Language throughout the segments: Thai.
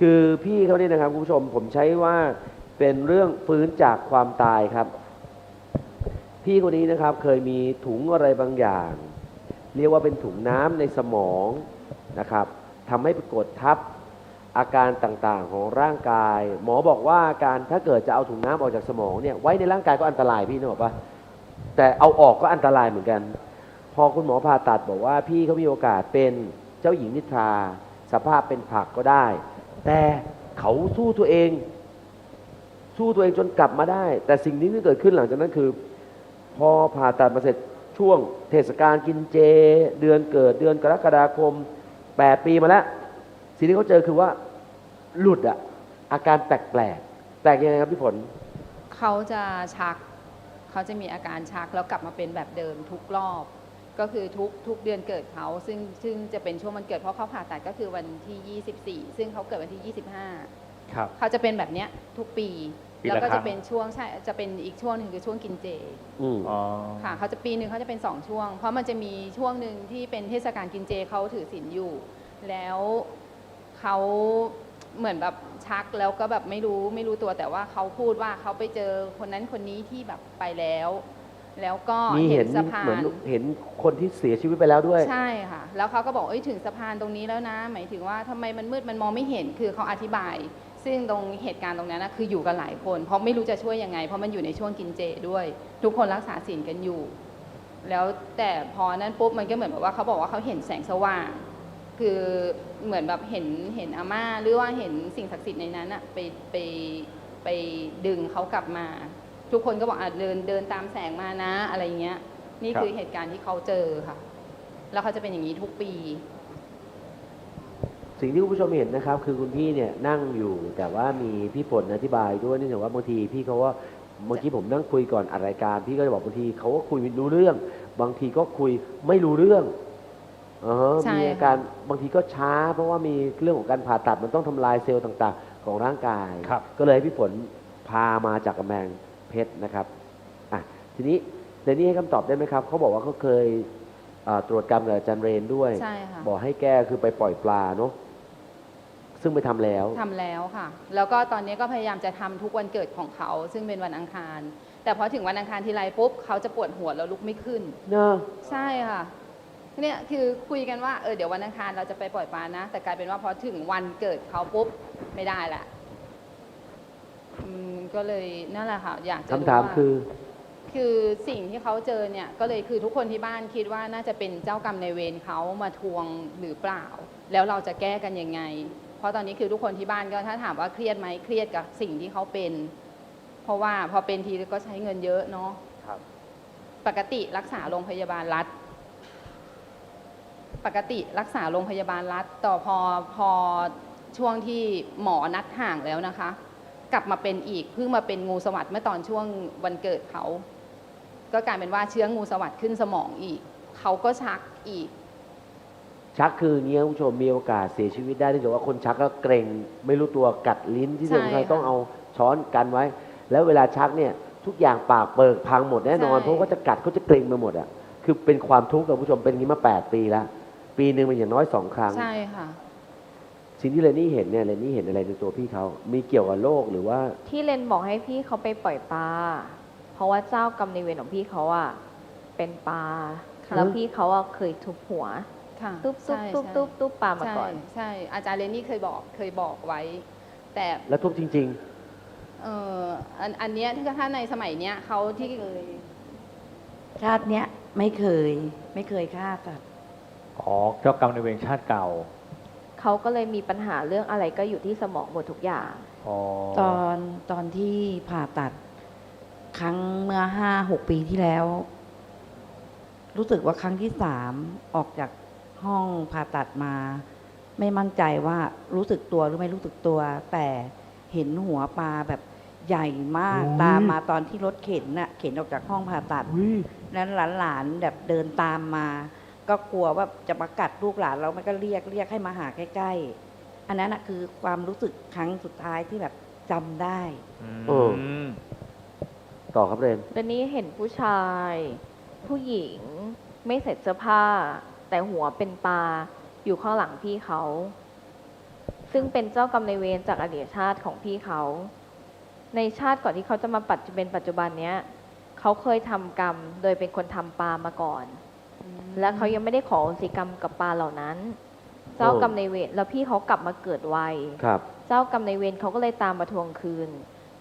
คือพี่เขาเนี่ยนะครับคุณผู้ชมผมใช้ว่าเป็นเรื่องฟื้นจากความตายครับ พี่คนนี้นะครับเคยมีถุงอะไรบางอย่าง เรียกว่าเป็นถุงน้ำในสมองนะครับทำให้ไปกดทับอาการต่างๆของร่างกาย หมอบอกว่าการถ้าเกิดจะเอาถุงน้ำออกจากสมองเนี่ยไว้ในร่างกายก็อันตรายพี่นึกออกปะแต่เอาออกก็อันตรายเหมือนกัน พอคุณหมอผ่าตัดบอกว่าพี่เขามีโอกาสเป็นเจ้าหญิงนิทรา สภาพเป็นผักก็ได้ แต่เขาสู้ตัวเอง สู้ตัวเองจนกลับมาได้ แต่สิ่งนี้ที่เกิดขึ้นหลังจากนั้นคือ พอผ่าตัดมาเสร็จช่วง เทศกาลกินเจ เดือนเกิดเดือนกรกฎาคม 8 ปีมาแล้ว สิ่งที่เขาเจอคือว่าหลุดอะอาการแปลกๆแปลกยังไงครับพี่ฝนเขาจะชัก เขาจะมีอาการชักแล้วกลับมาเป็นแบบเดิมทุกรอบ ก็คือทุกทุกเดือนเกิดเขาซึ่งซึ่งจะเป็นช่วงวันเกิดเพราะเขาผ่าตัดก็คือวันที่ 24 ซึ่งเขาเกิดวันที่ 25 ครับ เขาจะเป็นแบบเนี้ยทุกปี ปีละแล้วก็ครั้จะง เป็นช่วงใช่จะเป็นอีกช่วงหนึ่งคือช่วงกินเจอืม อ๋อ ค่ะเขาจะปีหนึ่งเขาจะเป็นสองช่วง เพราะมันจะมีช่วงหนึ่งที่เป็นเทศกาลกินเจเขาถือศีลอยู่ แล้วเขาเหมือนแบบชักแล้วก็แบบไม่รู้ไม่รู้ตัวแต่ว่าเขาพูดว่าเขาไปเจอคนนั้นคนนี้ที่แบบไปแล้ว แล้วก็มีเห็เห็นนสะพาเหมือนน เห็นคนที่เสียชีวิตไปแล้วด้วย ใช่ค่ะ แล้วเขาก็บอกเอ้ยถึงสะพานตรงนี้แล้วนะ หมายถึงว่าทำไมมันมืดมันมองไม่เห็น คือเขาอธิบาย ซึ่งตรงเหตุการณ์ตรงนั้นนะคืออยู่กันหลายคน เพราะไม่รู้จะช่วยยังไง เพราะมันอยู่ในช่วงกินเจด้วย ทุกคนรักษาศีลกันอยู่ แล้วแต่พอนั้นปุ๊บมันก็เหมือนแบบว่าเขาบอกว่าเขาเห็นแสงสว่าง คือเหมือนแบบเห็นเห็นอาม่าหรือว่าเห็นสิ่งศักดิ์สิทธิ์ในนั้นอะไปไปไปดึงเขากลับมา ทุกคนก็บอกอะเดินเดินตามแสงมานะอะไรเงี้ย นี่ครับคือเหตุการณ์ที่เขาเจอค่ะ แล้วเขาจะเป็นอย่างนี้ทุกปี สิ่งที่คุณผู้ชมเห็นนะครับ คือคุณพี่เนี่ยนั่งอยู่ แต่ว่ามีพี่ฝนอธิบายด้วยเนื่องจากว่าบางทีพี่เขาว่าเมื่อกี้ผมนั่งคุยก่อนอัดรายการ พี่ก็จะบอกบางทีเขาก็คุยรู้เรื่อง บางทีก็คุยไม่รู้เรื่องเออใช่มีค่ะอาการบางทีก็ช้า เพราะว่ามีเรื่องของการผ่าตัดมันต้องทำลายเซลล์ต่าง ๆ ของร่างกายครับก็เลยให้พี่ฝนพามาจากกำแพง เพชรนะครับอะทีนี้เดนนี่ให้คำตอบได้ไหมครับเขาบอกว่าเขาเคยอ่าตรวจกรรมกับอาจารย์เรนด้วย ใช่ค่ะบอกให้แก้คือไปปล่อยปลาเนาะซึ่งไปทำแล้ว ทำแล้วค่ะ แล้วก็ตอนนี้ก็พยายามจะทำทุกวันเกิดของเขา ซึ่งเป็นวันอังคาร แต่พอถึงวันอังคารทีไรปุ๊บเขาจะปวดหัวแล้วลุกไม่ขึ้น เนอะใช่ค่ะเนี่ยคือคุยกันว่าเออเดี๋ยววันอังคารเราจะไปปล่อยปลานะ แต่กลายเป็นว่าพอถึงวันเกิดเขาปุ๊บไม่ได้ละ อืมก็เลยนั่นแหละค่ะอยากจะรู้คำถามว่าคือ คือสิ่งที่เขาเจอเนี่ยก็เลยคือทุกคนที่บ้านคิดว่าน่าจะเป็นเจ้ากรรมในายเวรเขามาทวงหรือเปล่า แล้วเราจะแก้กันยังไง เพราะตอนนี้คือทุกคนที่บ้านก็ถ้าถามว่าเครียดไหมเครียดกับสิ่งที่เขาเป็น เพราะว่าพอเป็นทีก็ใช้เงินเยอะเนาะ ครับ ปกติรักษาโรงพยาบาลรัฐ ปกติรักษาโรงพยาบาลรัฐ ต่อพอพอช่วงที่หมอนัดห่างแล้วนะคะ กลับมาเป็นอีกเพิ่งมาเป็นงูสวัสด์เมื่อตอนช่วงวันเกิดเขา ก็กลายเป็นว่าเชื้องูสวัสด์ขึ้นสมองอีก เขาก็ชักอีก ชักคืออย่างเงี้ยคุณผู้ชมมีโอกาสเสียชีวิตได้เนื่องจากว่าคนชักก็เกรงไม่รู้ตัวกัดลิ้นที่ใช่สำคัญค่ะต้องเอาช้อนกันไว้ แล้วเวลาชักเนี่ยทุกอย่างปากเปิกพังหมดแน่นอนใช่ เพราะว่าจะกัดเขาจะเกรงไปหมดอะคือเป็นความทุกข์กับคุณผู้ชมเป็นอย่างนี้มา 8 ปีแล้วปีหนึ่งเป็นอย่างน้อยสองครั้ง ใช่ค่ะ สิ่งที่เรนนี่เห็นเนี่ยเรนนี่เห็นอะไรในตัวพี่เขา มีเกี่ยวกับโรคหรือว่า ที่เลนบอกให้พี่เขาไปปล่อยปลา เพราะว่าเจ้ากรรมในายเวรของพี่เขาอะเป็นปลา ค่ะ แล้วพี่เขาอะเคยทุบหัว ค่ะตุ๊บตุ๊บใช่ตุ๊บใช่ตุ๊บตุ๊บปลามาใช่ก่อน ใช่อาจารย์เรนนี่เคยบอกเคยบอกไว้ แต่ แล้วทุบจริง เอ่ออันอันเนี้ยถ้าในสมัยเนี้ยเขาที่ชาติเนี้ยไม่เคย ไม่เคยฆ่าสัตว์ อ๋อเจ้ากรรมในายเวรชาติเก่า เขาก็เลยมีปัญหาเรื่องอะไรก็อยู่ที่สมองหมดทุกอย่าง อ๋อตอนตอนที่ผ่าตัด ครั้งเมื่อห้าหกปีที่แล้ว รู้สึกว่าครั้งที่สามออกจากห้องผ่าตัดมา ไม่มั่นใจว่ารู้สึกตัวหรือไม่รู้สึกตัว แต่เห็นหัวปลาแบบใหญ่มากโอ้ยตามมาตอนที่รถเข็นน่ะเข็นออกจากห้องผ่าตัดๆอุ้ย นั้นหลานๆแบบเดินตามมา ก็กลัวว่าจะมากัดลูกหลานเรามันก็เรียกเรียกให้มาหาใกล้ๆ อันนั้นนะคือความรู้สึกครั้งสุดท้ายที่แบบจำได้เออต่อครับเรนตอนนี้เห็นผู้ชาย ผู้หญิงไม่ใส่เสื้อผ้า แต่หัวเป็นปลาอยู่ข้างหลังพี่เขา ซึ่งเป็นเจ้ากรรมนายเวรจากอดีตชาติของพี่เขา ในชาติก่อนที่เขาจะมาปัจจุบันปัจจุบันเนี้ยเขาเคยทำกรรมโดยเป็นคนทำปลามาก่อน และเขายังไม่ได้ขออโหสิกรรมกับปลาเหล่านั้น เจ้ากรรมนายเวรแล้วพี่เขากลับมาเกิดไวครับ เจ้ากรรมนายเวรเขาก็เลยตามมาทวงคืน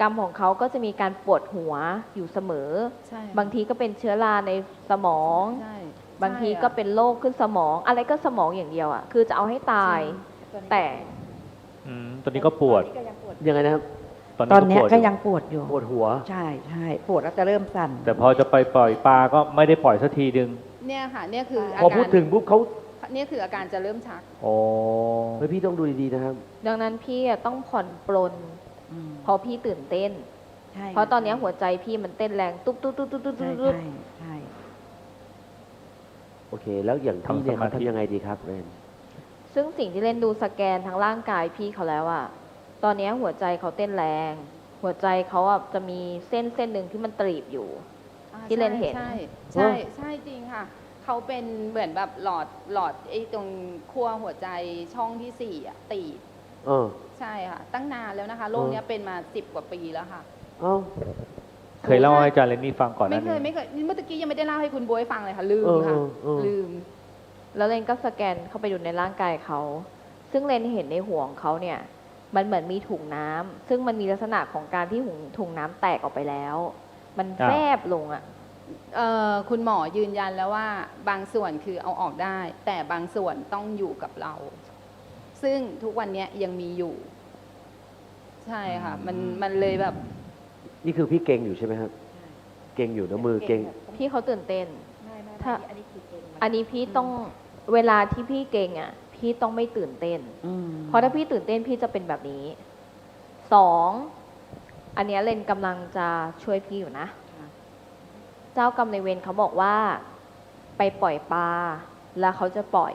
กรรมของเขาก็จะมีการปวดหัวอยู่เสมอ ใช่ บางทีก็เป็นเชื้อราในสมอง ใช่ บางทีก็เป็นโรคขึ้นสมอง อะไรก็สมองอย่างเดียวอะ่ะคือจะเอาให้ตาย แต่อืมตอนนี้ก็ปวด ยังไงนะครับ ตอนตอนนี้เนี้ยก็ปวดก็อยู่ยังปวดอยู่ ปวดหัว ใช่ใช่ปวดแล้วจะเริ่มสั่น แต่พอจะไปปล่อยปลาก็ไม่ได้ปล่อยสักทีดึง เนี่ยค่ะเนี่ยคืออาพอการพูดถึงปุ๊บเขาเนี่ยคืออาการจะเริ่มชักโอ้เฮ้ยพี่ต้องดูดีๆนะครับ ดังนั้นพี่อะต้องผ่อนปลนอืมเพราะพี่ตื่นเต้น ใช่เพราะตอนเนี้ยหัวใจพี่มันเต้นแรงตุ๊บตุ๊บตุ๊บตุ๊บตุ๊บใช่ตุ๊บ ใช่ใช่โอเค แล้วอย่างพี่เนี่ยครับทำยังไงดีครับเรนซึ่งสิ่งที่เล่นดูสแกนทั้งร่างกายพี่เขาแล้วอะตอนเนี้ยหัวใจเขาเต้นแรง หัวใจเขาอะจะมีเส้นเส้นหนึ่งที่มันตรีบอยู่อ่า ที่เรนเห็น ใช่ใช่ใช่จริงค่ะ เขาเป็นเหมือนแบบหลอดหลอดไอ้ตรงขั้วหัวใจช่องที่สี่อะตีบเออ ใช่ค่ะ ตั้งนานแล้วนะคะโรคเออเนี้ยเป็นมาสิบกว่าปีแล้วค่ะ เอ้า เคยเล่าให้อาจารย์เรนนี่ฟังก่อนหไม่น้าเคยนี้ไม่เคยเมื่อตะกี้ยังไม่ได้เล่าให้คุณบวยฟังเลยค่ะ ลืมเออค่ะ เออเออ ลืม แล้วเรนก็สแกนเข้าไปดูในร่างกายเขา ซึ่งเรนเห็นในหัวของเขาเนี่ย มันเหมือนมีถุงน้ำซึ่งมันมีลักษณะของการที่ถุงถุงน้ำแตกออกไปแล้ว มันอ้าวแฟบลงอะเอ่อคุณหมอยืนยันแล้วว่าบางส่วนคือเอาออกได้ แต่บางส่วนต้องอยู่กับเรา ซึ่งทุกวันเนี้ยยังมีอยู่ ใช่ค่ะ มันมันเลยแบบ นี่คือพี่เก่งอยู่ใช่ไหมครับ เก่งอยู่นะมือเก่ง พี่เขาตื่นเต้น ไม่ไม่ถ้า อันนี้คือเก่งมากอันนี้พี่ต้องเวลาที่พี่เก่งอะพี่ต้องไม่ตื่นเต้นอืมเพราะถ้าพี่ตื่นเต้นพี่จะเป็นแบบนี้สอง อันเนี้ยเลนกำลังจะช่วยพี่อยู่นะ เจ้ากรรมในายเวรเขาบอกว่า ไปปล่อยปลาแล้วเขาจะปล่อย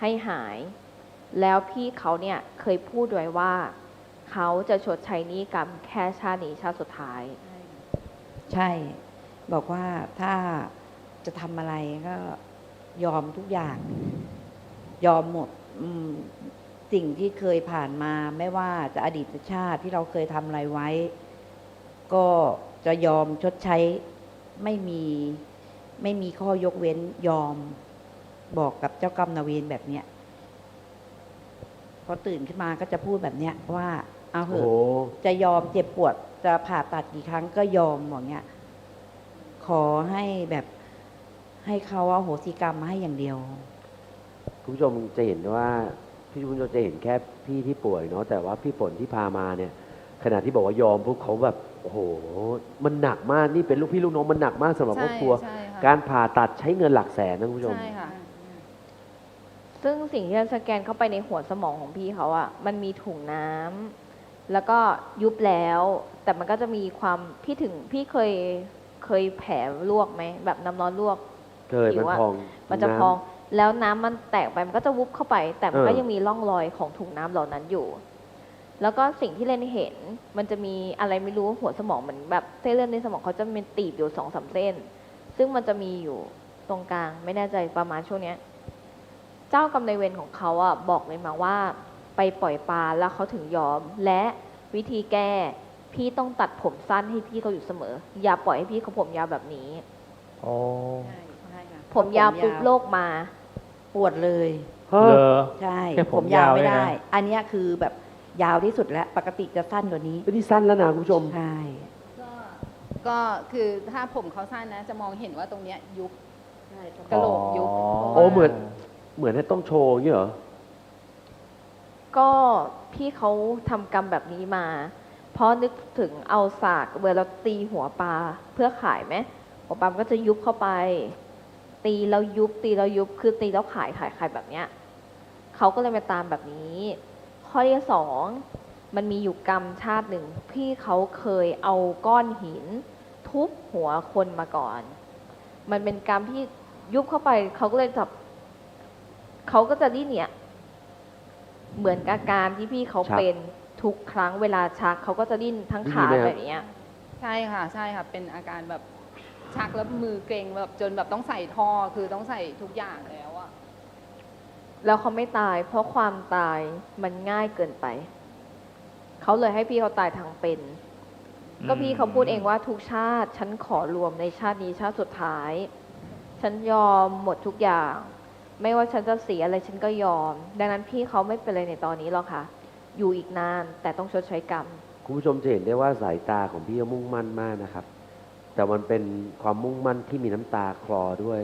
ให้หาย แล้วพี่เขาเนี่ยเคยพูดไว้ว่า เขาจะชดใช้หนี้กรรมแค่ชาตินี้ชาติสุดท้าย ใช่ บอกว่าถ้าจะทำอะไรก็ยอมทุกอย่าง ยอมหมดอืมสิ่งที่เคยผ่านมา ไม่ว่าจะอดีตชาติที่เราเคยทำอะไรไว้ ก็จะยอมชดใช้ไม่มีไม่มีข้อยกเว้นยอมบอกกับเจ้ากรรมนายเวรแบบเนี้ยพอตื่นขึ้นมาก็จะพูดแบบเนี้ยว่าเอาเหโอ้อะโหจะยอมเจ็บปวดจะผ่าตัดกี่ครั้งก็ยอมบอกเงี้ย ขอให้แบบให้เขาเอาโหสิกรรมมาให้อย่างเดียว คุณผู้ชมจะเห็นว่าพี่คุณผู้ชมจะเห็นแค่พี่ที่ป่วยเนาะแต่ว่าพี่ฝนที่พามาเนี่ย ขณะที่บอกว่ายอมพวกเขาแบบ โอ้โห มันหนักมากนี่เป็นลูกพี่ลูกน้องมันหนักมากสำหรับครอบครัวใช่ค่ะการผ่าตัดใช้เงินหลักแสนนะคุณผู้ชม ใช่ค่ะ ซึ่งสิ่งที่เราสแกนเข้าไปในหัวสมองของพี่เขาอะมันมีถุงน้ำแล้วก็ยุบแล้ว แต่มันก็จะมีความพี่ถึงพี่เคยเคยแผลลวกไหมแบบน้ำร้อนลวกเคยมันผิวอะพองมันจะำพองแล้วน้ำมันแตกไปมันก็จะวุบเข้าไป แต่มันก็เออ ยังมีร่องรอยของถุงน้ำเหล่านั้นอยู่ แล้วก็สิ่งที่เรนเห็น มันจะมีอะไรไม่รู้หัวสมองเหมือนแบบเส้นเลือดในสมองเขาจะเป็นตีบอยู่สองสามเส้น ซึ่งมันจะมีอยู่ตรงกลางไม่แน่ใจประมาณช่วงเนี้ย เจ้ากรรมนายเวรของเขาอะบอกเลยมาว่า ไปปล่อยปลาแล้วเขาถึงยอม และวิธีแก้พี่ต้องตัดผมสั้นให้พี่เขาอยู่เสมอ อย่าปล่อยให้พี่เขาผมยาวแบบนี้โอ้ผมยาวปุ๊บโรคมา ปวดเลยเฮ้เลออใช่ แค่ผมยาวยาวไม่เนี่ยนะได้อันเนี้ยคือแบบ ยาวที่สุดแล้ว ปกติจะสั้นกว่านี้นี่สั้นแล้วนะคุณผู้ชม ใช่ก็ก็คือถ้าผมเขาสั้นนะ จะมองเห็นว่าตรงเนี้ยยุบกระโหลกยุบโอ้เหมือนเหมือนให้ต้องโชว์อย่างนี้เหรอ ก็พี่เขาทำกรรมแบบนี้มา เพราะนึกถึงเอาสากเวลาเราตีหัวปลาเพื่อขายไหมหัวปลามันก็จะยุบเข้าไป ตีแล้วยุบตีแล้วยุบคือตีแล้วขายขายขายแบบเนี้ยเขาก็เลยมาตามแบบนี้ ข้อที่สองมันมีอยู่กรรมชาติหนึ่งพี่เขาเคยเอาก้อนหิน ทุบหัวคนมาก่อน มันเป็นกรรมที่ยุบเข้าไปเขาก็เลยจับเขาก็จะดิ้นเนี่ย เหมือนกับการที่พี่เขาชัก เป็นทุกครั้งเวลาชักเขาก็จะดิ้นทั้งขาดิ้นไหมครับ แบบเนี้ย ใช่ค่ะใช่ค่ะ เป็นอาการแบบชักแล้วมือเกร็งแบบจนแบบต้องใส่ท่อคือต้องใส่ทุกอย่างแล้วอะ แล้วเขาไม่ตาย เพราะความตายมันง่ายเกินไป เขาเลยให้พี่เขาตายทางเป็น ก็พี่เขาพูดเองว่าทุกชาติ ฉันขอรวมในชาตินี้ชาติสุดท้าย ฉันยอมหมดทุกอย่าง ไม่ว่าฉันจะเสียอะไรฉันก็ยอม ดังนั้นพี่เขาไม่เป็นไรในตอนนี้หรอกค่ะ อยู่อีกนานแต่ต้องชดใช้กรรม คุณผู้ชมจะเห็นได้ว่าสายตาของพี่ก็มุ่งมั่นมากนะครับ แต่มันเป็นความมุ่งมั่นที่มีน้ำตาคลอด้วย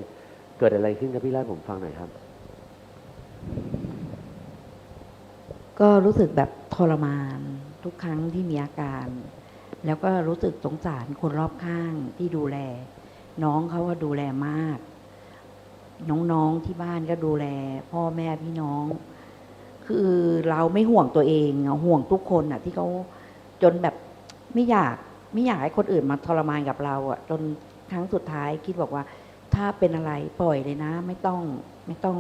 เกิดอะไรขึ้นครับพี่เล่าให้ผมฟังหน่อยครับ ก็รู้สึกแบบทรมานทุกครั้งที่มีอาการ แล้วก็รู้สึกสงสารคนรอบข้างที่ดูแล น้องเขาก็ดูแลมาก น้องๆที่บ้านก็ดูแล พ่อแม่พี่น้อง คือเราไม่ห่วงตัวเองอะห่วงทุกคนอะที่เขาจนแบบไม่อยากไม่อยากให้คนอื่นมาทรมานกับเราอะจนครั้งสุดท้ายคิดบอกว่า ถ้าเป็นอะไรปล่อยเลยนะ ไม่ต้องไม่ต้อง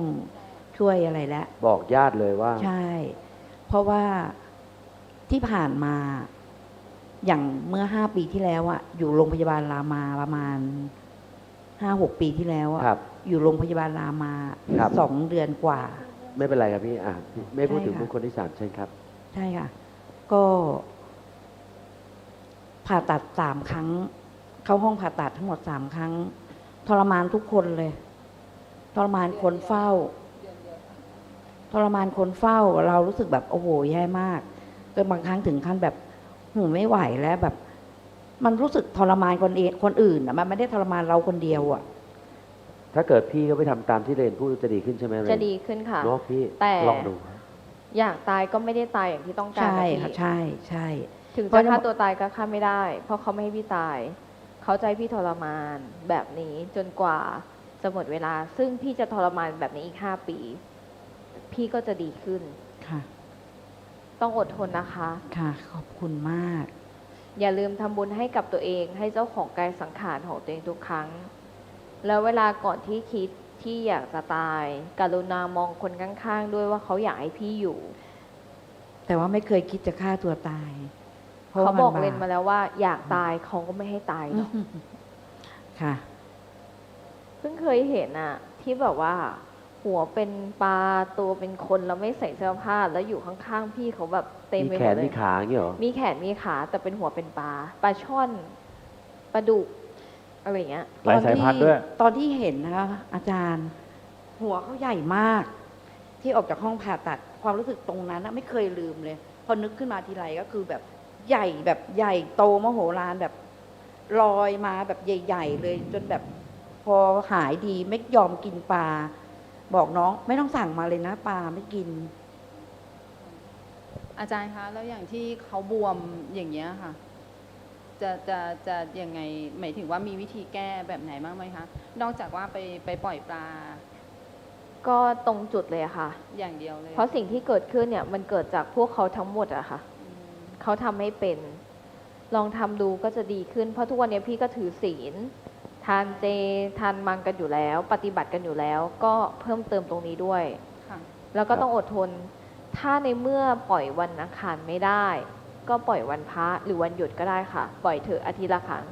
ช่วยอะไรแล้วบอกญาติเลยว่า ใช่ เพราะว่าที่ผ่านมาอย่างเมื่อห้าปีที่แล้วอะอยู่โรงพยาบาลรามาประมาณห้าหกปีที่แล้วอะครับอยู่โรงพยาบาลรามาครับ สองเดือนกว่า ไม่เป็นไรครับพี่อะไม่พูดถึงใช่ค่ะบุคคลที่สามเช่นครับ ใช่ค่ะ ก็ผ่าตัดสามครั้ง เข้าห้องผ่าตัดทั้งหมดสามครั้ง ทรมานทุกคนเลย ทรมานคนเฝ้า ทรมานคนเฝ้าเรารู้สึกแบบโอ้โหแย่มากจนบางครั้งถึงขั้นแบบหูไม่ไหวแล้วแบบ มันรู้สึกทรมานคนเองคนอื่นอะมันไม่ได้ทรมานเราคนเดียวอะถ้าเกิดพี่ก็ไปทำตามที่เรนพูดจะดีขึ้นใช่ไหมเรนจะดีขึ้นค่ะ เนาะพี่แต่ ลองดูอยากตายก็ไม่ได้ตายอย่างที่ต้องการใช่นะค่ะพี่ ใช่ใช่ ถึงเพจะราะฉะนั้นฆ่าตัวตายก็ฆ่าไม่ได้ เพราะเขาไม่ให้พี่ตาย เขาจะให้พี่ทรมานแบบนี้จนกว่าจะหมดเวลา ซึ่งพี่จะทรมานแบบนี้อีกห้าปี พี่ก็จะดีขึ้น ค่ะ ต้องอดทนนะคะ ค่ะ ขอบคุณมาก อย่าลืมทำบุญให้กับตัวเองให้เจ้าของกายสังขารของตัวเองทุกครั้ง แล้วเวลาก่อนที่คิดที่อยากจะตาย กรุณามองคนข้างๆ ด้วยว่าเขาอยากให้พี่อยู่ แต่ว่าไม่เคยคิดจะฆ่าตัวตายพระเขาว่บอกนเลนมาแล้วว่า อยากตายเขาก็ไม่ให้ตายหรอกค่ะ เพิ่งเคยเห็นอะที่แบบว่า หัวเป็นปลาตัวเป็นคนแล้วไม่ใส่เสื้อผ้าแล้วอยู่ข้างๆพี่เขาแบบเต็มมีไปหแขมดนเลมีย ขาอย่างเงี้ยเหรอมีแขนมีขาแต่เป็นหัวเป็นปลาปลาช่อนปลาดุกอะไรอย่างเงี้ย หลายสายพันธุ์ด้วย ตอนที่เห็นนะคะ อาจารย์ หัวเขาใหญ่มาก ที่ออกจากห้องผ่าตัดความรู้สึกตรงนั้นน่ะไม่เคยลืมเลย พอนึกขึ้นมาทีไรก็คือแบบใหญ่แบบใหญ่โตมโหฬารแบบลอยมาแบบใหญ่ ๆ เลย จนแบบพอหายดีไม่ยอมกินปลา บอกน้องไม่ต้องสั่งมาเลยนะปลาไม่กิน อาจารย์คะ แล้วอย่างที่เขาบวมอย่างเงี้ยค่ะ จะจะจะยังไงหมายถึงว่ามีวิธีแก้แบบไหนบ้างไหมคะ นอกจากว่าไปไปปล่อยปลา ก็ตรงจุดเลยอะค่ะ อย่างเดียวเลยเพราะสิ่งที่เกิดขึ้นเนี่ยมันเกิดจากพวกเขาทั้งหมดอะค่ะ อืมเขาทำให้เป็น ลองทำดูก็จะดีขึ้น เพราะทุกวันนี้พี่ก็ถือศีล ทานเจทานมังกันอยู่แล้ว ปฏิบัติกันอยู่แล้ว ก็เพิ่มเติมตรงนี้ด้วย ค่ะ แล้วก็ต้องอดทน ถ้าในเมื่อปล่อยวันอังคารไม่ได้ ก็ปล่อยวันพระหรือวันหยุดก็ได้ค่ะ ปล่อยเถอะอาทิตย์ละครั้ง